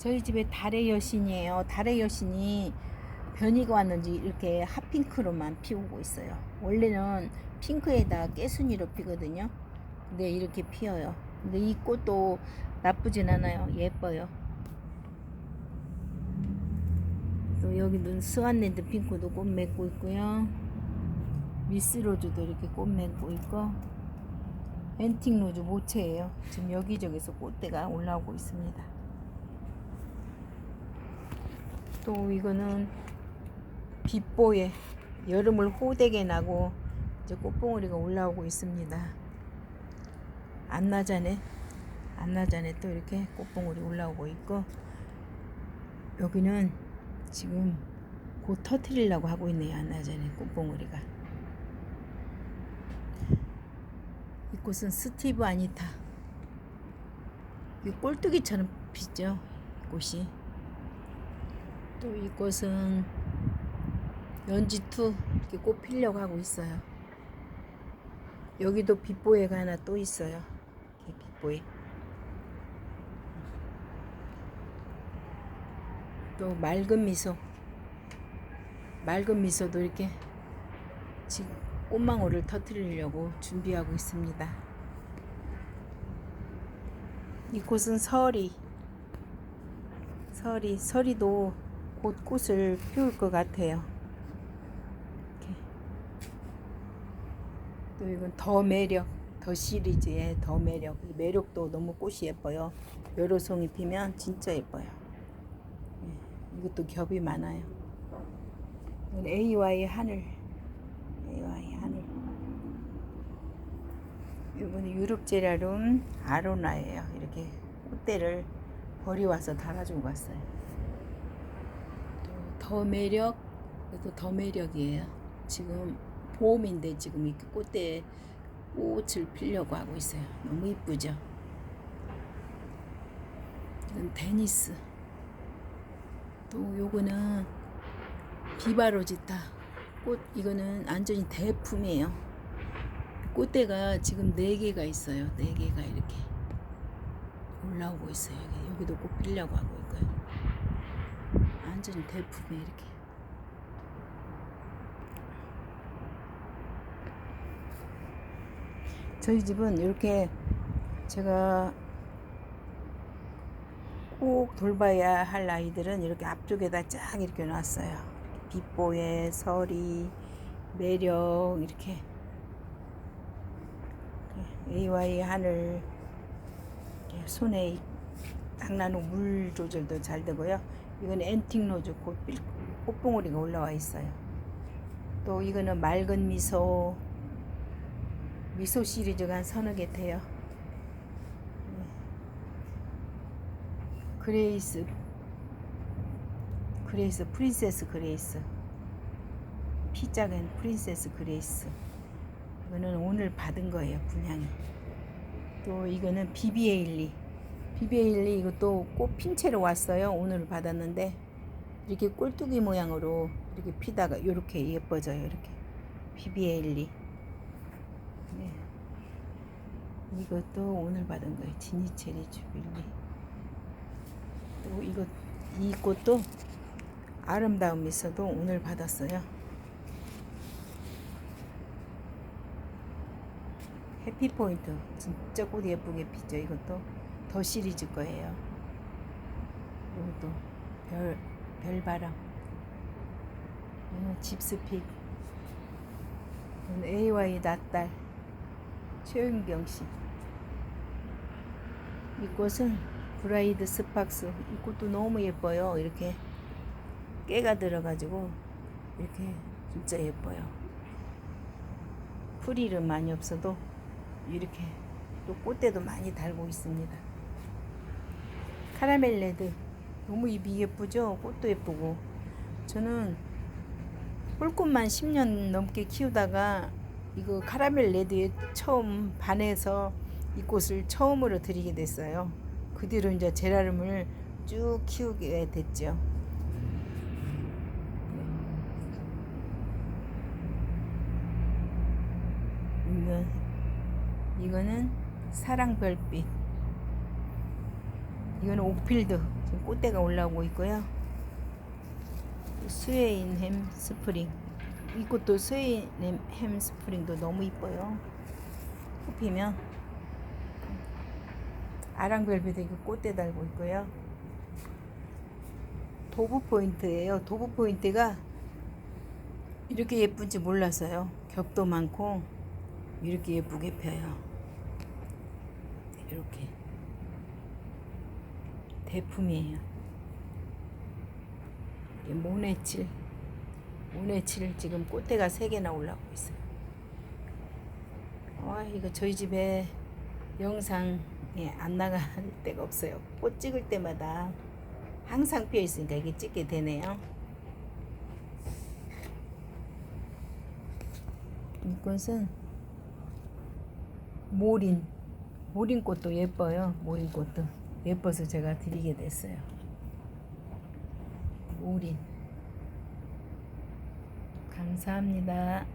저희 집에 달의 여신이에요. 달의 여신이 변이가 왔는지 이렇게 핫핑크로만 피우고 있어요. 원래는 핑크에다 깨순이로 피거든요. 근데 이렇게 피어요. 근데 이 꽃도 나쁘진 않아요. 예뻐요. 또 여기는 스완랜드 핑크도 꽃 맺고 있고요. 미스로즈도 이렇게 꽃 맺고 있고 앤틱 로즈 모체예요. 지금 여기저기서 꽃대가 올라오고 있습니다. 또 이거는 빛보에 여름을 호되게 나고 이제 꽃봉오리가 올라오고 있습니다. 안나자네 안나자네 또 이렇게 꽃봉오리 올라오고 있고 여기는 지금 곧 터트리려고 하고 있네요. 안나자네 꽃봉오리가 이 꽃은 스티브 아니타 이 꼴뚜기처럼 피죠 꽃이 또 이꽃은 연지투 이렇게 꽃 피려고 하고 있어요. 여기도 빛보에가 하나 또 있어요. 이렇게 빛보에. 또 맑은 미소. 맑은 미소도 이렇게 지금 꽃망울을 터트리려고 준비하고 있습니다. 이곳은 서리. 서리, 서리도 곧 꽃을 피울 것 같아요. 이렇게. 또 이건 더 매력, 더 시리즈의 더 매력. 이 매력도 너무 꽃이 예뻐요. 여러 송이 피면 진짜 예뻐요. 예, 이것도 겹이 많아요. 이건 AY 하늘. AY 하늘. 이거는 유럽 제라룸 아로나예요. 이렇게 꽃대를 버리 와서 달아주고 갔어요. 더 매력, 그래도 더 매력이에요. 지금 봄인데 지금 이렇게 꽃대 꽃을 피려고 하고 있어요. 너무 이쁘죠? 이건 데니스. 또 요거는 비바로지타. 꽃 이거는 완전히 대품이에요. 꽃대가 지금 네 개가 있어요. 네 개가 이렇게 올라오고 있어요. 여기도 꽃 피려고 하고 있고요. 완전히 대품에 이렇게. 저희 집은 이렇게 제가 꼭 돌봐야 할 아이들은 이렇게 앞쪽에다 쫙 이렇게 놨어요. 빛보에 서리, 매력 이렇게 AY 하늘 손에 당나무 물 조절도 잘 되고요. 이건 앤틱 로즈 꽃봉오리가 올라와 있어요. 또 이거는 맑은 미소 미소 시리즈가 한 서너 개 돼요. 네. 그레이스 그레이스 프린세스 그레이스 피작은 프린세스 그레이스 이거는 오늘 받은 거예요 분양이 또 이거는 비비에일리 비비에일리 이것도 꽃 핀 채로 왔어요 오늘 받았는데 이렇게 꼴뚜기 모양으로 이렇게 피다가 이렇게 예뻐져요 이렇게 비비에일리 네. 이것도 오늘 받은 거예요 지니체리 주빌리 또 이거 이 꽃도 아름다운 미소도 오늘 받았어요. 해피포인트 진짜 꽃 예쁘게 피죠. 이것도 더 시리즈 거예요. 이것도 별 별바람. 집스픽. 이건 AY 낮달 최윤경 씨. 이 꽃은 브라이드 스팍스. 이 꽃도 너무 예뻐요. 이렇게 깨가 들어가지고 이렇게 진짜 예뻐요. 풀이는 많이 없어도 이렇게 또 꽃대도 많이 달고 있습니다. 카라멜 레드 너무 잎이 예쁘죠? 꽃도 예쁘고 저는 꿀꽃만 10년 넘게 키우다가 이거 카라멜 레드에 처음 반해서 이 꽃을 처음으로 드리게 됐어요. 그 뒤로 이제 제라름을 쭉 키우게 됐죠. 이건 이거는 사랑 별빛. 이거는 옥필드 지금 꽃대가 올라오고 있고요. 스웨인 햄 스프링 이 꽃도 스웨인 햄- 햄 스프링도 너무 이뻐요. 꽃 피면 아랑벨벳에 그 꽃대 달고 있고요. 도브 포인트예요. 도브 포인트가 이렇게 예쁜지 몰랐어요. 겹도 많고 이렇게 예쁘게 펴요. 이렇게 대품이에요. 이게 모네칠 모네칠 지금 꽃대가 세 개나 올라오고 있어요. 와 이거 저희 집에 영상에 안 나갈 데가 없어요. 꽃 찍을 때마다 항상 피어 있으니까 이게 찍게 되네요. 이것은 모린 모린 꽃도 예뻐요. 모린 꽃도 예뻐서 제가 드리게 됐어요. 모린 감사합니다.